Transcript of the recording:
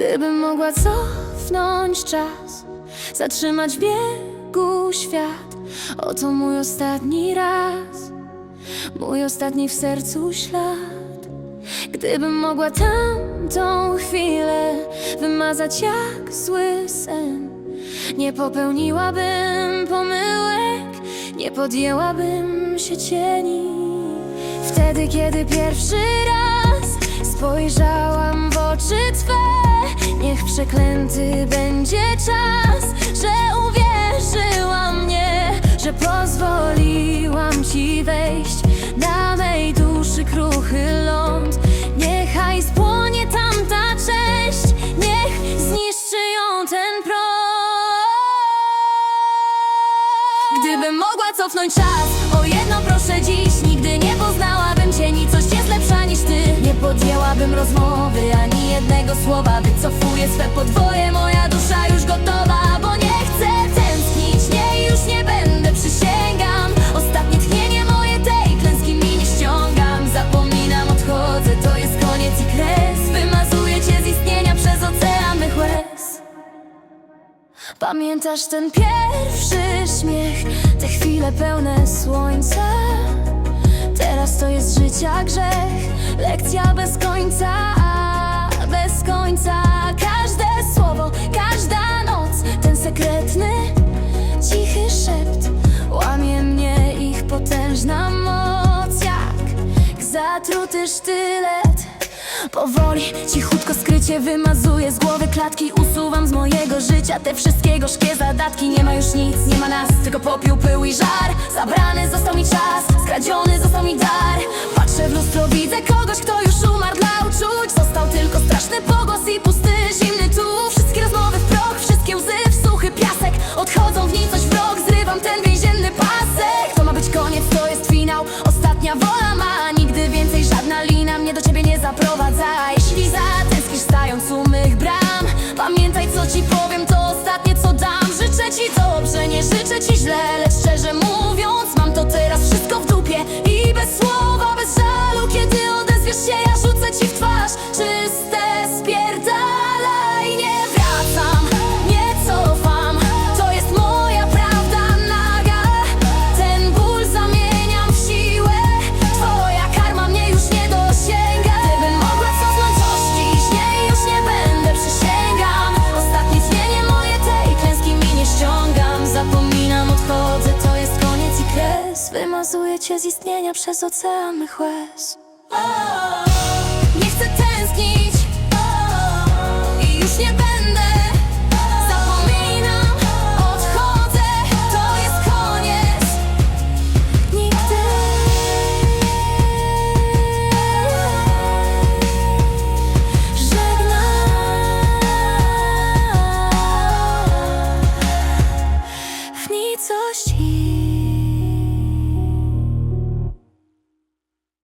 Gdybym mogła cofnąć czas, zatrzymać biegu świat, oto mój ostatni raz, mój ostatni w sercu ślad. Gdybym mogła tamtą chwilę wymazać jak zły sen, nie popełniłabym pomyłek, nie podjęłabym się cieni. Wtedy, kiedy pierwszy raz spojrzałam w oczy przeklęty będzie czas, że uwierzyłam mnie, że pozwoliłam Ci wejść na mej duszy kruchy ląd. Niechaj spłonie tamta część, niech zniszczy ją ten prąd. Gdybym mogła cofnąć czas, o jedno proszę dziś Nigdy nie poznałabym cię, nic coś jest Nie podjęłabym rozmowy, ani jednego słowa. Wycofuję swe podwoje, moja dusza już gotowa Bo nie chcę tęsknić, nie, już nie będę, przysięgam. Ostatnie tchnienie moje tej klęski mi nie ściągam. Zapominam, odchodzę, to jest koniec i kres. Wymazuję cię z istnienia przez ocean mych łez Pamiętasz ten pierwszy śmiech, te chwile pełne słońca? Teraz to jest życia grzech, lekcja końca, bez końca. Każde słowo, każda noc, ten sekretny, cichy szept. Łamie mnie ich potężna moc, jak zatruty sztylet. Powoli, cichutko, skrycie wymazuję z głowy klatki. Usuwam z mojego życia te wszystkie gorzkie zadatki. Nie ma już nic, nie ma nas, tylko popiół, pył i żar. Zabrany został mi czas, skradziony został mi dar. Patrzę w lustro, widzę kogoś, kto już umarł. Dla sprowadzaj Wymazuję cię z istnienia przez ocean mych łez